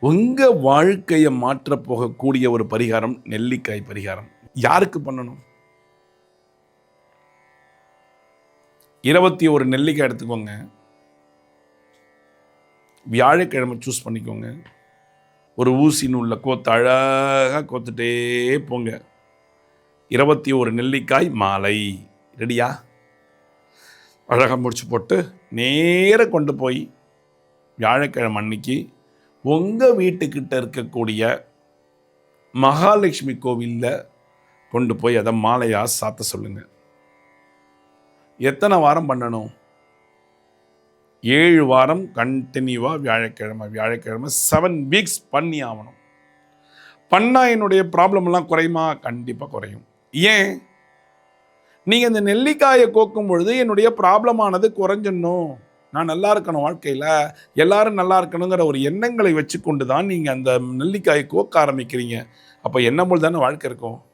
உங்கள் வாழ்க்கையை மாற்றப் போகக்கூடிய ஒரு பரிகாரம் நெல்லிக்காய் பரிகாரம். யாருக்கு பண்ணணும்? இருபத்தி ஒரு நெல்லிக்காய் எடுத்துக்கோங்க. வியாழக்கிழமை சூஸ் பண்ணிக்கோங்க. ஒரு ஊசி நூலில் கோத்து அழகாக கோத்துட்டே போங்க. இருபத்தி ஒரு நெல்லிக்காய் மாலை. ரெடியா? அழகாக முடிச்சு போட்டு நேராக கொண்டு போய் வியாழக்கிழமை அன்னைக்கு உங்கள் வீட்டுக்கிட்ட இருக்கக்கூடிய மகாலட்சுமி கோவிலில் கொண்டு போய் அதை மாலையாக சாத்த சொல்லுங்கள் எத்தனை வாரம் பண்ணணும்? ஏழு வாரம் கண்டினியூவாக வியாழக்கிழமை வியாழக்கிழமை செவன் வீக்ஸ் பண்ணி ஆகணும் பண்ணால் என்னுடைய ப்ராப்ளம்லாம் குறையுமா? கண்டிப்பாக குறையும். ஏன்? நீங்கள் இந்த நெல்லிக்காயை கோக்கும் பொழுது என்னுடைய ப்ராப்ளமானது குறைஞ்சிடணும். நான் நல்லா இருக்கணும் வாழ்க்கையில் எல்லாரும் நல்லா இருக்கணுங்கிற ஒரு எண்ணங்களை வச்சு கொண்டு தான் நீங்கள் அந்த நெல்லிக்காயை கோக்க ஆரம்பிக்கிறீங்க. அப்போ எண்ணம் போல் தானே வாழ்க்கை இருக்கும்?